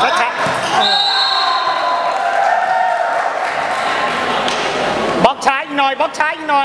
ช้าๆบล็อกช้าอีกหน่อยบล็อกช้าอีกหน่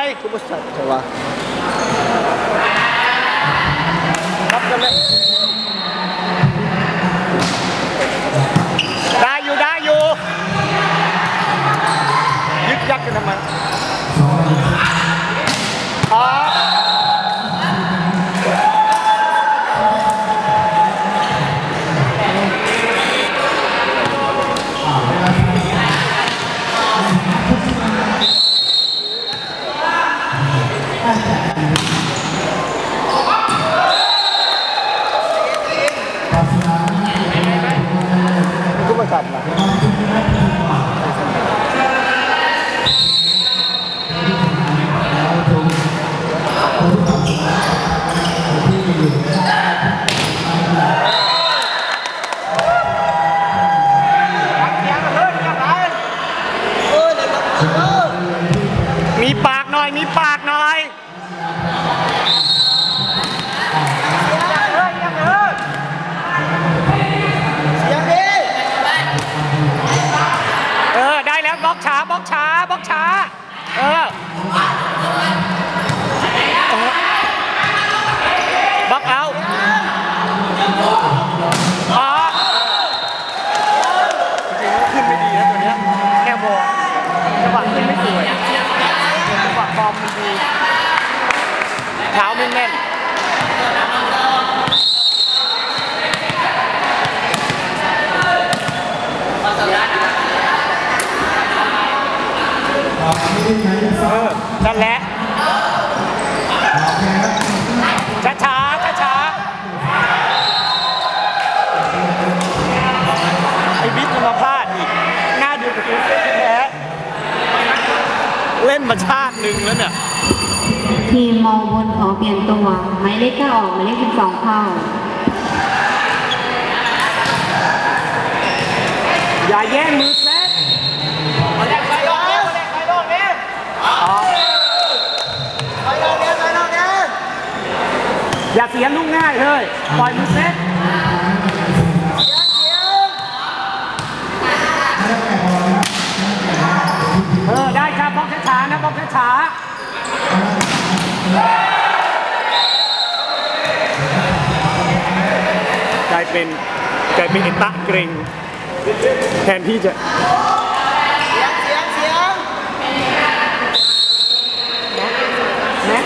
ช้าบล็อกเออบล็อกเอาอ๋อจริงๆขึ้นไม่ดีนะตัวเนี้ยแค่บอลจังหวะขึ้นไม่สวยจังหวะบอลมันดีเท้าไม่แน่น เออนั่นแหละ ช้าช้าช้าช้าๆไอ้บิ๊กจะมาพลาดอีก หน้าดูกับตัวแพ้เล่น มาชาติหนึ่งแล้วเนี่ย ทีมมองบนขอเปลี่ยนตัวหมายเลขเก้าออกหมายเลขสิบสองเข้า อย่าแย่งมือแซดอย่าเสียลูกง่ายเลย ปล่อยมือเซต กลายเป็นกลายเป็นเอตะเกรงแทนที่จะ แม็ก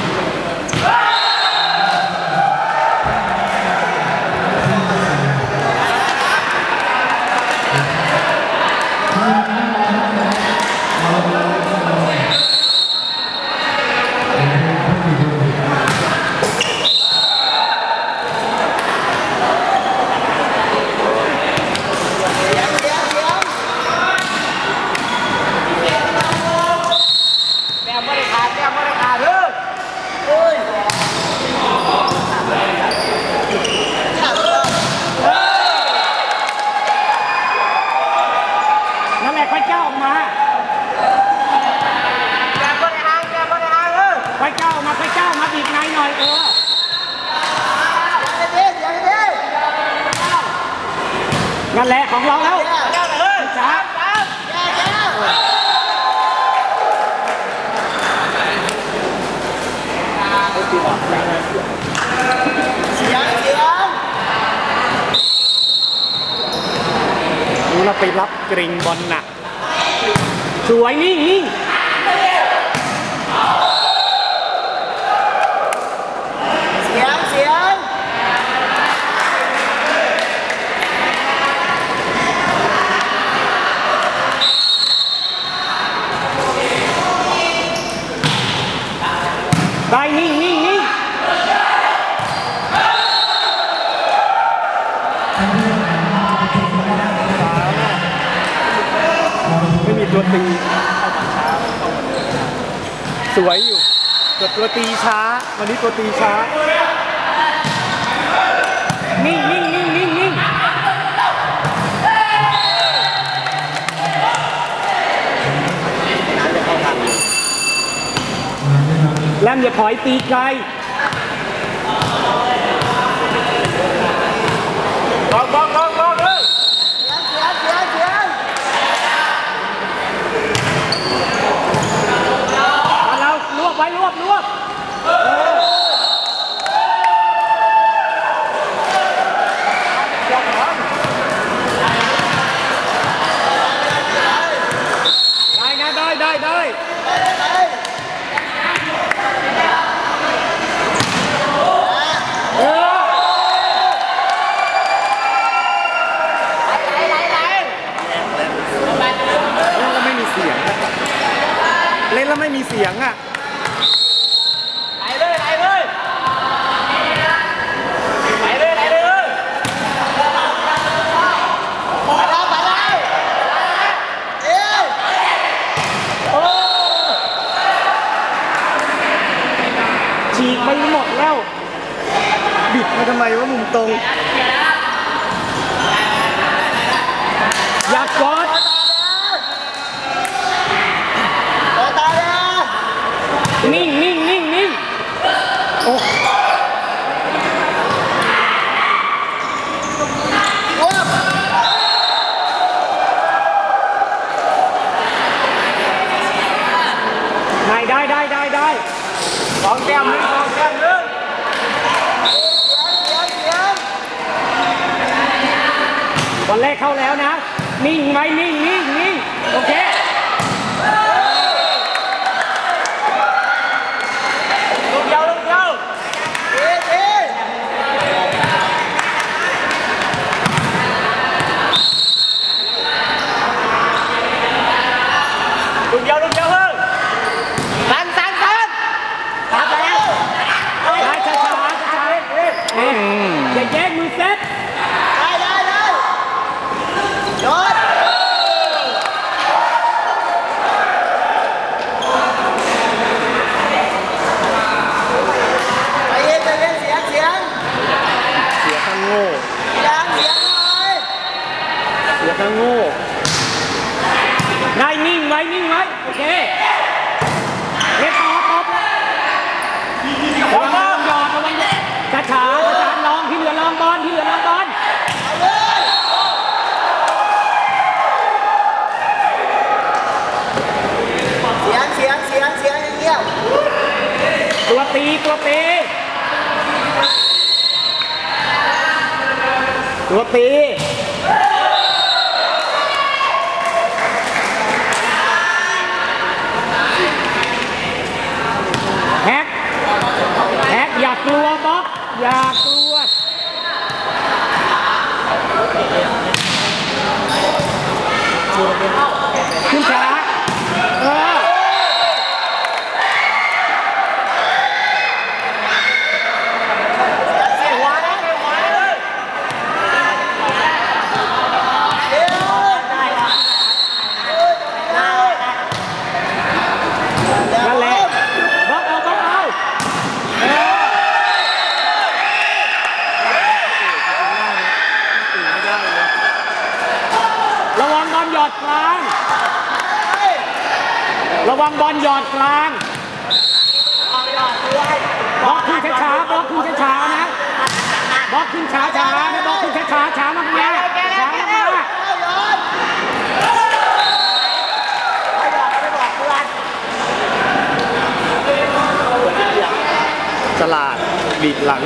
นั่นแหละค่อยเจ้าออกมาค่อยเจ้าออกมาค่อยเจ้าออกมาบีบในหน่อยเออ นั่นแหละของเราแล้วช้าเราไปรับ กริงบอลหนักสวยนิ่งนิ่ง สวยอยู่แต่ตัวตีช้า วันนี้ตัวตีช้า นิ่งนิ่งนิ่งนิ่งนิ่งแลมอย่าถอยตีไกลบ้อง เล่นแล้วไม่มีเสียงอะ 东你买你。 งเสียงเสียงเสียงเงียบตัวตีตัวตีตัวตีแฮกแฮกอย่ากลัวบ๊อบอย่ากลัวขึ้นช้า อดกลาง ระวังบอลหยอดกลางบล็อกขึ้นช้าๆบล็อกขึ้นช้าๆนะบล็อกขึ้นช้าๆนะบล็อกขึ้นช้าๆช้ามากๆช้ามากฉลาดบีดหลัง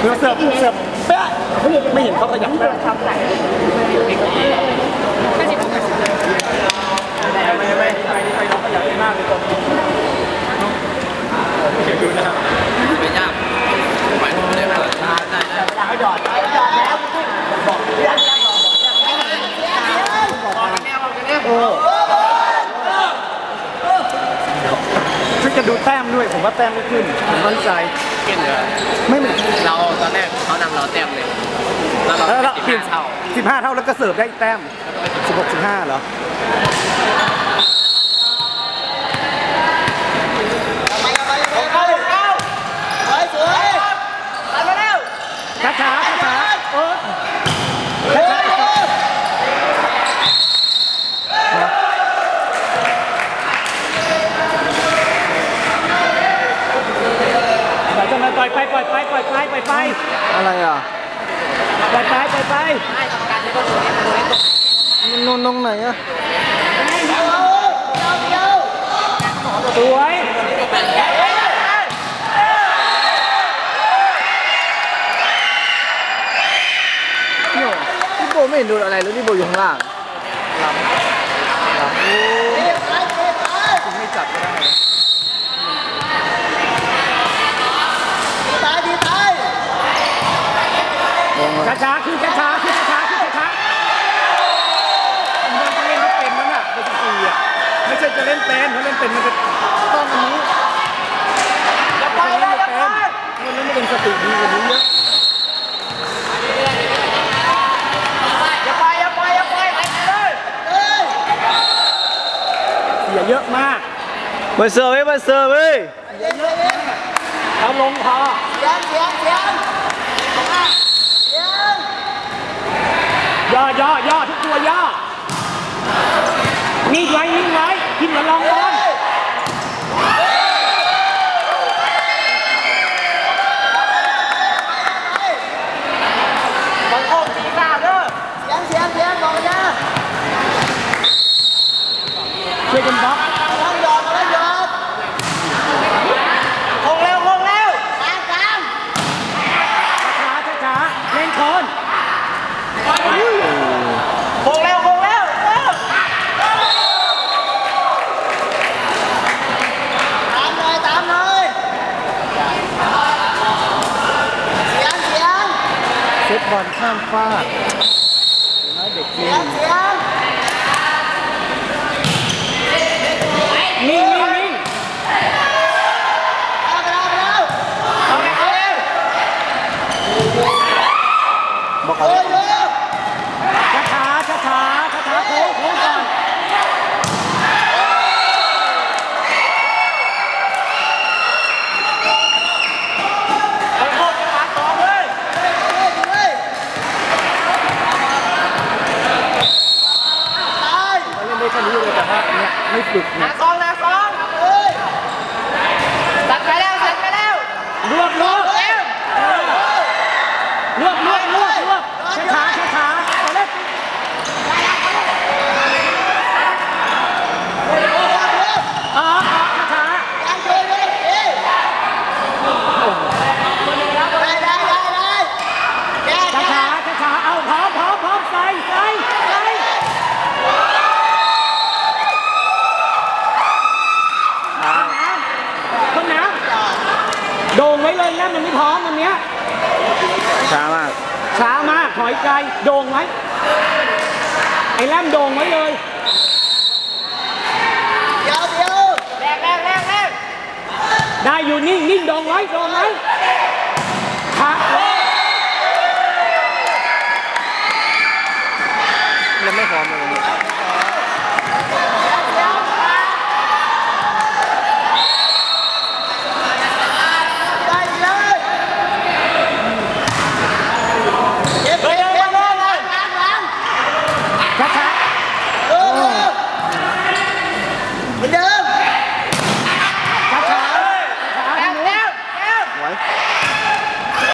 เรือเสิร์ฟเสิร์ฟแป๊ะไม่เห็นเขาขยับเป๊ะทำไหนไม่ไม่ไม่ไปนี่ไปน้องขยับมากเลยตรงนี้เดี๋ยวดูนะครับ ไม่ยากหมายถึงไม่ได้เปิดได้ได้ได้ บอกกันแน่บอกกันแน่โอ้ ช่วยกันดูแต้มด้วย ผมว่าแต้มไม่ขึ้นผมมั่นใจเก่งเลยไม่เหมือนเราตอนแรกเขานำเราแต้มเลยแล้วเราแล้วเราติดเปลี่ยนเท่า สิบห้าเท่าแล้วก็เสิร์ฟได้อีกแต้มสิบหกสิบห้าเหรอ ช้าช้าช้าช้าๆเออช้าช้าปล่อยจังเลยปล่อย ไปปล่อยไปปล่อยไปปล่อยไปอะไรอะปล่อยไปปล่อยไปมันนอนตรงไหนอะสวยพี่โบพี่โบไม่เห็นโดนอะไรเลยพี่โบอยู่ข้างล่าง ไม่จับก็ได้ ช้าช้าขึ้นช้าช้าขึ้นช้าช้าขึ้นช้าช้ามันจะเล่นเป็นนั่นน่ะเป็นสี่อะไม่ใช่จะเล่นเป็นถ้าเล่นเป็นมันจะต้องอันนี้อย่าไปนะอย่าไปมันไม่เป็นสติดีกว่านี้เยอะอย่าไปอย่าไปอย่าไปไปเลยเสียเยอะมากมาเสิร์ฟเว้ยมาเสิร์ฟเว้ยเอาลงพออย่ อย่อย่อทุกตัวย่อนิ่งไว้นิ่งไว้กินเหมือนลองบอลช่วยกันบล็อกคงเร็วคงเร็วช้าช้าช้าเล่นโคนคงเร็วคงเร็วเร็วตามเลยตามเลยเสียงเสียงเซตบอลข้ามฟากเห็นไหมเด็กจีน นิ่งนิ่งนิ่งเอาไปแล้วไปแล้วเอาไปเอาเร็ว บอกเขา ช้าช้าช้าช้าช้าช้าโค้งโค้งก่อนไปโค้งจังหวะสองเลยเขาเล่ นได้แค่นี้เลยแต่ว่าเนี่ยไม่ฝึกนี่ยสองนะสองสัดไปแล้วสัดไปแล้ว รวบรวบรวบรวบรวบรวบช้าช้าช้าช้าเอาเล่น อ๋อช้าช้าช้าช้าเอาพร้อมพร้อมพร้อมใส่ใส่ใส่ต้นน้ำโด่งไว้เลยนะมันไม่พร้อมวันเนี้ยช้ามาก ช้ามากถอยไกลโด่งไว้ไอ้แรมโด่งไว้เลยได้อยู่นิ่งนิ่งโด่งไว้โด่งไว้